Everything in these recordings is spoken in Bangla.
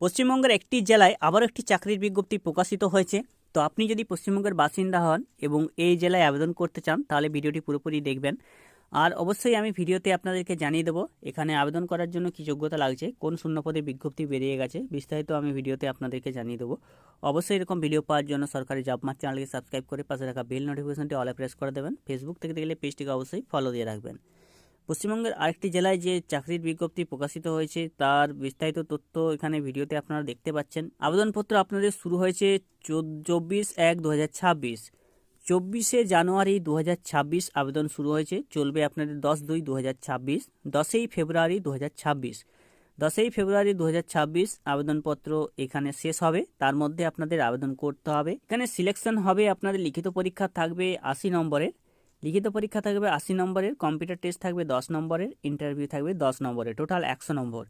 পশ্চিমবঙ্গের একটি জেলায় আবার একটি চাকরির বিজ্ঞপ্তি প্রকাশিত হয়েছে। তো আপনি যদি পশ্চিমবঙ্গের বাসিন্দা হন এবং এই জেলায় আবেদন করতে চান, তাহলে ভিডিওটি পুরোপুরি দেখবেন। আর অবশ্যই আমি ভিডিওতে আপনাদেরকে জানিয়ে দেবো, এখানে আবেদন করার জন্য কি যোগ্যতা লাগছে, কোন শূন্যপদে বিজ্ঞপ্তি বেরিয়ে গেছে, বিস্তারিত আমি ভিডিওতে আপনাদেরকে জানিয়ে দেবো। অবশ্যই এরকম ভিডিও পাওয়ার জন্য সরকারি জব মার্চ চ্যানেলকে সাবস্ক্রাইব করে পাশে রাখা বেল নোটিফিকেশনটি অলে প্রেস করে দেবেন। ফেসবুক থেকে দেখলে পেজটিকে অবশ্যই ফলো দিয়ে রাখবেন। পশ্চিমবঙ্গের আরেকটি জেলায় যে চাকরির বিজ্ঞপ্তি প্রকাশিত হয়েছে, তার বিস্তারিত তথ্য এখানে ভিডিওতে আপনারা দেখতে পাচ্ছেন। আবেদনপত্র আপনাদের শুরু হয়েছে চব্বিশ এক দু হাজার ছাব্বিশ। চব্বিশে জানুয়ারি দু হাজার ছাব্বিশ আবেদন শুরু হয়েছে, চলবে আপনাদের দশ দুই দু হাজার ছাব্বিশ, দশই ফেব্রুয়ারি দু হাজার ছাব্বিশ। দশই ফেব্রুয়ারি দু হাজার ছাব্বিশ আবেদনপত্র এখানে শেষ হবে, তার মধ্যে আপনাদের আবেদন করতে হবে। এখানে সিলেকশন হবে, আপনাদের লিখিত পরীক্ষা থাকবে আশি নম্বরের। লিখিত পরীক্ষা থাকবে আশি নম্বরের, কম্পিউটার টেস্ট থাকবে দশ নম্বরের, ইন্টারভিউ থাকবে দশ নম্বরের, টোটাল একশো নম্বর।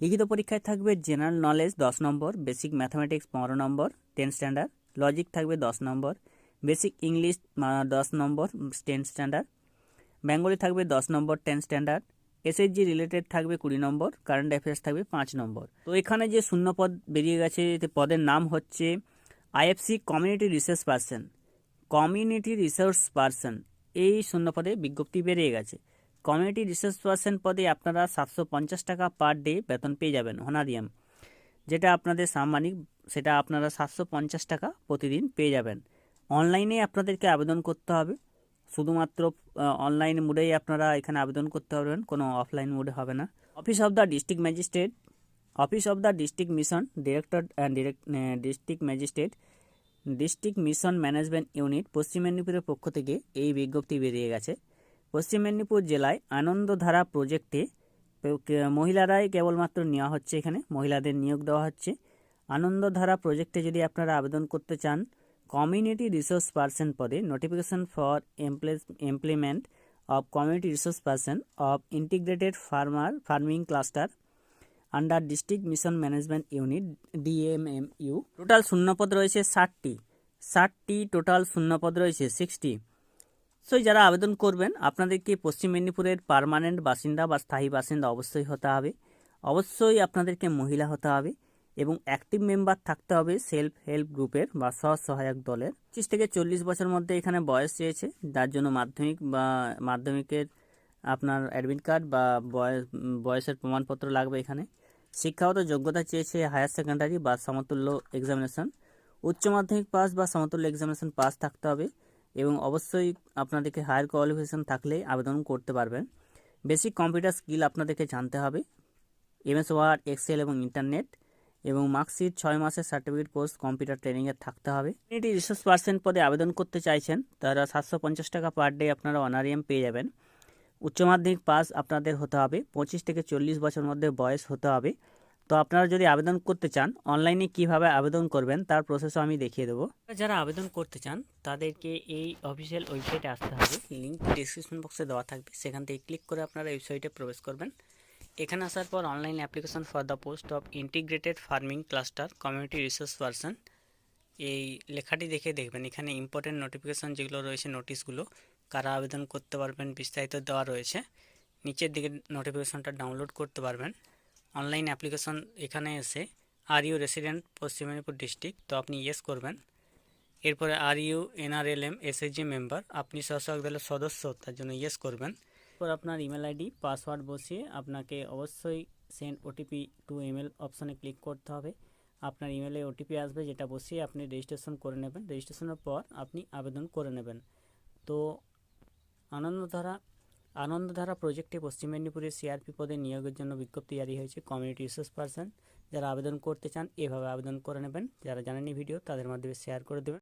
লিখিত পরীক্ষায় থাকবে জেনারেল নলেজ দশ নম্বর, বেসিক ম্যাথামেটিক্স পনেরো নম্বর, টেন স্ট্যান্ডার্ড, লজিক থাকবে দশ নম্বর, বেসিক ইংলিশ দশ নম্বর, টেন স্ট্যান্ডার্ড, বেঙ্গলি থাকবে দশ নম্বর, টেন স্ট্যান্ডার্ড, এসএসজি রিলেটেড থাকবে কুড়ি নম্বর, কারেন্ট অ্যাফেয়ার্স থাকবে পাঁচ নম্বর। তো এখানে যে শূন্য পদ বেরিয়ে গেছে পদের নাম হচ্ছে IFC community research person. Community research person. এই শূন্য পদে বিজ্ঞপ্তি বেরিয়ে গেছে। কমিউনিটি রিসার্চ পার্সন পদে আপনারা সাতশো পঞ্চাশ টাকা পার ডে বেতন পেয়ে যাবেন হোনারিয়াম যেটা আপনাদের সাম্মানিক, সেটা আপনারা সাতশো পঞ্চাশ টাকা প্রতিদিন পেয়ে যাবেন। অনলাইনে আপনাদেরকে আবেদন করতে হবে। শুধুমাত্র অনলাইন মোডেই আপনারা এখানে আবেদন করতে পারবেন, কোনো অফলাইন মোডে হবে না। Office of the district magistrate, office of the district mission, director direct district magistrate district mission management unit পশ্চিম মেদিনীপুরের পক্ষ থেকে এই বিজ্ঞপ্তি বেরিয়ে গেছে। পশ্চিম মেদিনীপুর জেলায় আনন্দধারা প্রজেক্টে মহিলারাই কেবলমাত্র নেওয়া হচ্ছে এখানে, মহিলাদের নিয়োগ দেওয়া হচ্ছে। আনন্দধারা প্রজেক্টে যদি আপনারা আবেদন করতে চান, কমিউনিটি রিসোর্স পার্সন পদে notification for employment of community resource person of integrated farmer farming cluster under district mission management unit, DMMU. Total শূন্যপদ রয়েছে ষাটটি। ষাটটি, টোটাল শূন্যপদ রয়েছে সিক্সটি। সো যারা আবেদন করবেন আপনাদেরকে পশ্চিম মেদিনীপুরের পারমানেন্ট বাসিন্দা বা স্থায়ী বাসিন্দা অবশ্যই হতে হবে। অবশ্যই আপনাদেরকে মহিলা হতে হবে এবং অ্যাক্টিভ মেম্বার থাকতে হবে সেলফ হেল্প গ্রুপের বা সহায়ক দলের। পঁচিশ থেকে চল্লিশ বছর মধ্যে এখানে বয়স চেয়েছে যার জন্য মাধ্যমিক বা মাধ্যমিকের আপনার অ্যাডমিট কার্ড বা বয়স বয়সের প্রমাণপত্র লাগবে এখানে। শিক্ষাগত যোগ্যতা চেয়েছে হায়ার সেকেন্ডারি বা সমতুল্য এক্সামিনেশন উচ্চ মাধ্যমিক পাস বা সমতুল্য এক্সামিনেশন পাস থাকতে হবে এবং অবশ্যই আপনাদেরকে হায়ার কোয়ালিফিকেশান থাকলে আবেদন করতে পারবেন। বেসিক কম্পিউটার স্কিল আপনাদেরকে জানতে হবে। এমএস ওয়ার্ড এক্সেল এবং ইন্টারনেট এবং মার্কশিট ছয় মাসের সার্টিফিকেট কোর্স কম্পিউটার ট্রেনিংয়ের থাকতে হবে। রিসোর্স পার্সেন্ট পদে আবেদন করতে চাইছেন, তারা সাতশো পঞ্চাশ টাকা পার ডে আপনারা অনারিয়াম পেয়ে যাবেন। উচ্চ মাধ্যমিক পাস আপনাদের হতে হবে, পঁচিশ থেকে চল্লিশ বছর মধ্যে বয়স হতে হবে। তো আপনারা যদি আবেদন করতে চান, অনলাইনে কীভাবে আবেদন করবেন তার প্রসেসও আমি দেখিয়ে দেবো। যারা আবেদন করতে চান, তাদেরকে এই অফিসিয়াল ওয়েবসাইটে আসতে হবে। লিঙ্ক ডিসক্রিপশন বক্সে দেওয়া থাকবে। সেখান থেকে ক্লিক করে আপনারা ওয়েবসাইটে প্রবেশ করবেন। এখানে আসার পর online application for the post of integrated farming cluster community resource person এই লেখাটি দেখে দেখবেন। এখানে ইম্পর্টেন্ট নোটিফিকেশান যেগুলো রয়েছে নোটিশগুলো কারা আবেদন করতে পারবেন বিস্তারিত দেওয়া রয়েছে। নিচের দিকে নোটিফিকেশনটা ডাউনলোড করতে পারবেন। অনলাইন অ্যাপ্লিকেশন এখানে এসে are you resident Paschim Medinipur district তো আপনি ইয়েস করবেন। এরপরে are you NRLM SSG member আপনি স্বসহায়ক দলের সদস্য, তার জন্য ইয়েস করবেন। এরপর আপনার ইমেল আইডি পাসওয়ার্ড বসিয়ে আপনাকে অবশ্যই সেন্ড ওটিপি টু ইমেল অপশানে ক্লিক করতে হবে। আপনার ইমেলে ওটিপি আসবে, যেটা বসিয়ে আপনি রেজিস্ট্রেশন করে নেবেন। রেজিস্ট্রেশনের পর আপনি আবেদন করে নেবেন। তো আনন্দধারা আনন্দধারা প্রজেক্টে পশ্চিম মেদিনীপুরে সিআরপি পদে নিয়োগের জন্য বিজ্ঞপ্তি জারি হয়েছে কমিউনিটি রিসোর্স পার্সন যারা আবেদন করতে চান, এভাবে আবেদন করে নেবেন। যারা জানেনি ভিডিও তাদের মাধ্যমে শেয়ার করে দেবেন।